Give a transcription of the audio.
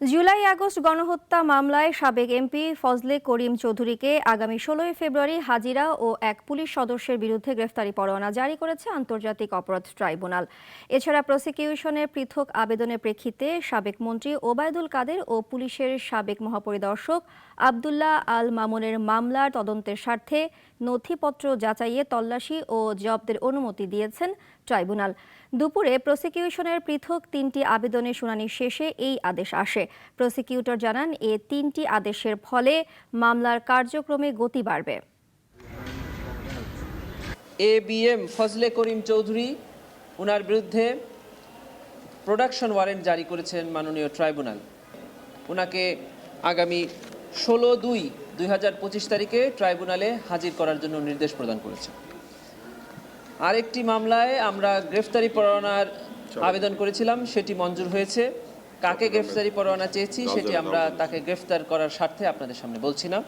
July, August গণহত্যা মামলায় সাবেক এমপি ফজলে করিম চৌধুরীকে আগামী ষোলোই ফেব্রুয়ারি হাজিরা ও এক পুলিশ সদস্যের বিরুদ্ধে গ্রেফতারি পরোয়ানা জারি করেছে আন্তর্জাতিক অপরাধ ট্রাইব্যুনাল। এছাড়া প্রসিকিউশনের পৃথক আবেদনের প্রেক্ষিতে সাবেক মন্ত্রী ওবায়দুল কাদের ও পুলিশের সাবেক মহাপরিদর্শক আবদুল্লাহ আল মামুনের মামলার তদন্তের স্বার্থে নথিপত্র যাচাইয়ে তল্লাশি ও জব্দের অনুমতি দিয়েছেন ট্রাইব্যুনাল। দুপুরে প্রসিকিউশনের পৃথক তিনটি আবেদনের শুনানি শেষে এই আদেশ আসে। প্রসিকিউটর জানান এ তিনটি আদেশের ফলে মামলার কার্যক্রমে গতি বাড়বে। A B M Fazle Karim Chowdhury ওনার বিরুদ্ধে প্রোডাকশন ওয়ারেন্ট জারি করেছেন মাননীয় ট্রাইব্যুনাল। ওনাকে আগামী ষোলো দুই দুই হাজার পঁচিশ তারিখে ট্রাইব্যুনালে হাজির করার জন্য নির্দেশ প্রদান করেছে আরেকটি মামলায় আমরা গ্রেফতারি পরোয়ানার আবেদন করেছিলাম সেটি মঞ্জুর হয়েছে। কাকে গ্রেফতারি পরোয়ানা চেয়েছি সেটি আমরা তাকে গ্রেফতার করার স্বার্থে আপনাদের সামনে বলছি না।